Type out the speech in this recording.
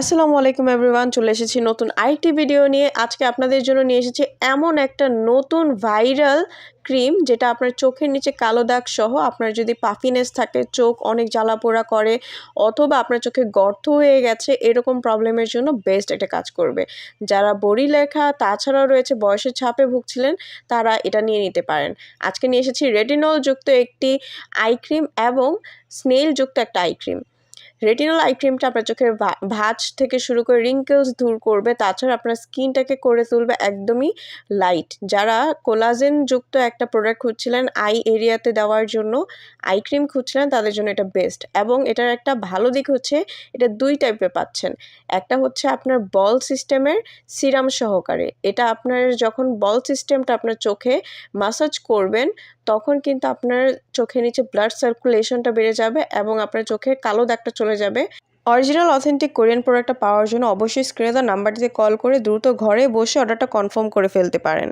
আসসালামু আলাইকুম এভরিওয়ান চলে এসেছি নতুন আরেকটি ভিডিও নিয়ে। আজকে আপনাদের জন্য নিয়ে এসেছি এমন একটা নতুন ভাইরাল ক্রিম যেটা আপনার চোখের নিচে কালো দাগ সহ আপনার যদি পাফিনেস থাকে, চোখ অনেক জ্বালা পোড়া করে, অথবা আপনার চোখে গর্ত হয়ে গেছে, এরকম প্রবলেমের জন্য বেস্ট একটা কাজ করবে। যারা বড়ি লেখা, তাছাড়াও রয়েছে বয়সের ছাপে ভুগছিলেন, তারা এটা নিয়ে নিতে পারেন। আজকে নিয়ে এসেছি রেটিনল যুক্ত একটি আই ক্রিম এবং স্নেল যুক্ত একটা আই ক্রিম রেটিনল আই ক্রিমটা আপনার চোখের ভাঁজ থেকে শুরু করে রিঙ্কেলস দূর করবে, তাছাড়া আপনার স্কিনটাকে করে তুলবে একদমই লাইট যারা কোলাজেন যুক্ত একটা প্রোডাক্ট খুঁজছিলেন আই এরিয়াতে দেওয়ার জন্য আই ক্রিম খুঁজছিলেন, তাদের জন্য এটা বেস্ট এবং এটার একটা ভালো দিক হচ্ছে, এটা দুই টাইপের পাচ্ছেন। একটা হচ্ছে আপনার বল সিস্টেমের সিরাম সহকারে। এটা আপনার যখন বল সিস্টেমটা আপনার চোখে মাসাজ করবেন তখন কিন্তু আপনার চোখের নিচে ব্লাড সার্কুলেশনটা বেড়ে যাবে এবং আপনার চোখের কালো দাগটা চলে যাবে। অরিজিনাল অথেন্টিক কোরিয়ান প্রোডাক্টটা পাওয়ার জন্য অবশ্যই স্ক্রিনে দেওয়া নাম্বারটিতে কল করে দ্রুত ঘরে বসে অর্ডারটা কনফার্ম করে ফেলতে পারেন।